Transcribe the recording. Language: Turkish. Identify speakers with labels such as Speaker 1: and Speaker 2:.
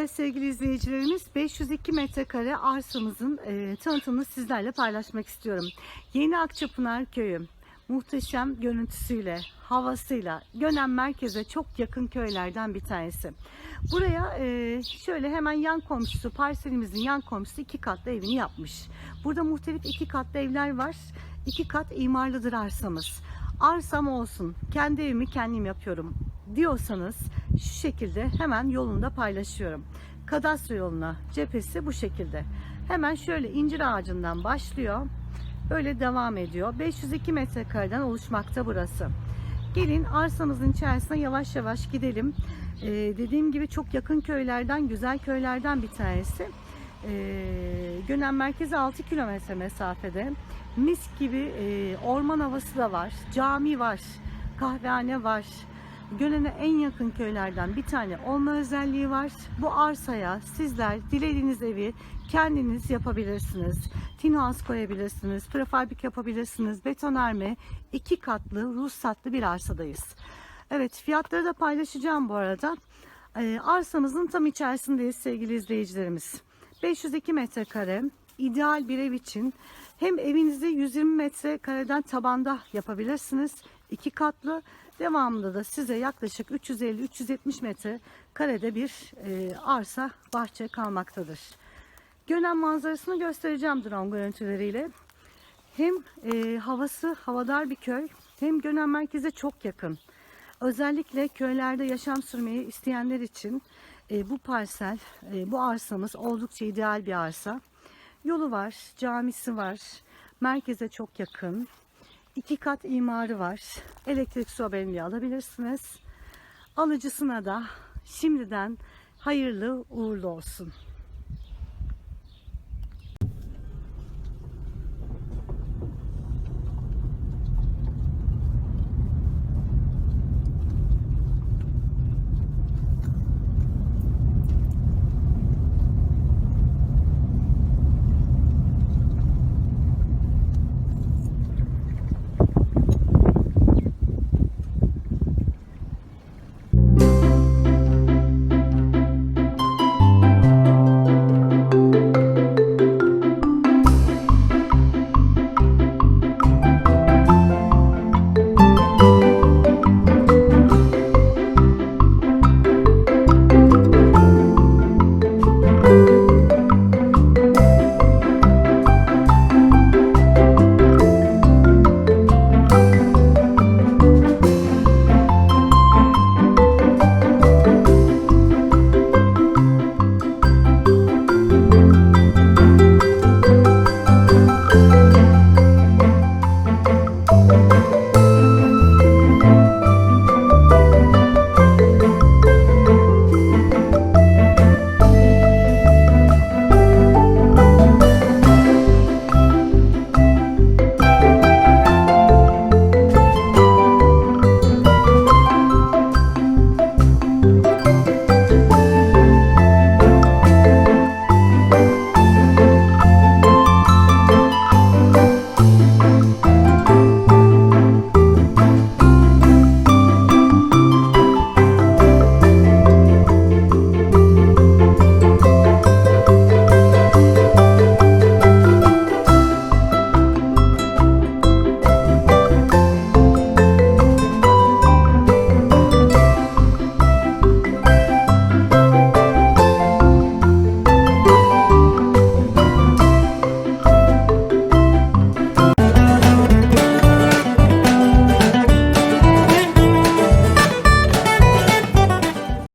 Speaker 1: Evet sevgili izleyicilerimiz 502 metrekare arsamızın e, tanıtımını sizlerle paylaşmak istiyorum. Yeni Akçapınar Köyü muhteşem görüntüsüyle, havasıyla Gönen merkeze çok yakın köylerden bir tanesi. Buraya e, şöyle hemen yan komşusu, parselimizin yan komşusu iki katlı evini yapmış. Burada muhtelif iki katlı evler var. İki kat imarlıdır arsamız. Arsam olsun, kendi evimi kendim yapıyorum diyorsanız şu şekilde hemen yolunda paylaşıyorum. Kadastro yoluna cephesi bu şekilde. Hemen şöyle incir ağacından başlıyor. Böyle devam ediyor. 502 metrekareden oluşmakta burası. Gelin arsamızın içerisine yavaş yavaş gidelim. Ee, dediğim gibi çok yakın köylerden, güzel köylerden bir tanesi. Ee, Gönen merkeze 6 kilometre mesafede. Mis gibi e, orman havası da var. Cami var. Kahvehane var. Gönen'e en yakın köylerden bir tane olma özelliği var. Bu arsaya sizler dilediğiniz evi kendiniz yapabilirsiniz. Tin koyabilirsiniz, prefabrik yapabilirsiniz. Betonarme iki katlı ruhsatlı bir arsadayız. Evet fiyatları da paylaşacağım bu arada. Ee, arsamızın tam içerisindeyiz sevgili izleyicilerimiz. 502 metrekare ideal bir ev için hem evinizi 120 metrekareden tabanda yapabilirsiniz. İki katlı devamında da size yaklaşık 350-370 metre karede bir e, arsa bahçe kalmaktadır. Gönen manzarasını göstereceğim drone görüntüleriyle. Hem e, havası havadar bir köy hem Gönen merkeze çok yakın. Özellikle köylerde yaşam sürmeyi isteyenler için e, bu parsel, e, bu arsamız oldukça ideal bir arsa. Yolu var, camisi var, merkeze çok yakın. İki kat imarı var. Elektrik su haberini alabilirsiniz. Alıcısına da şimdiden hayırlı uğurlu olsun.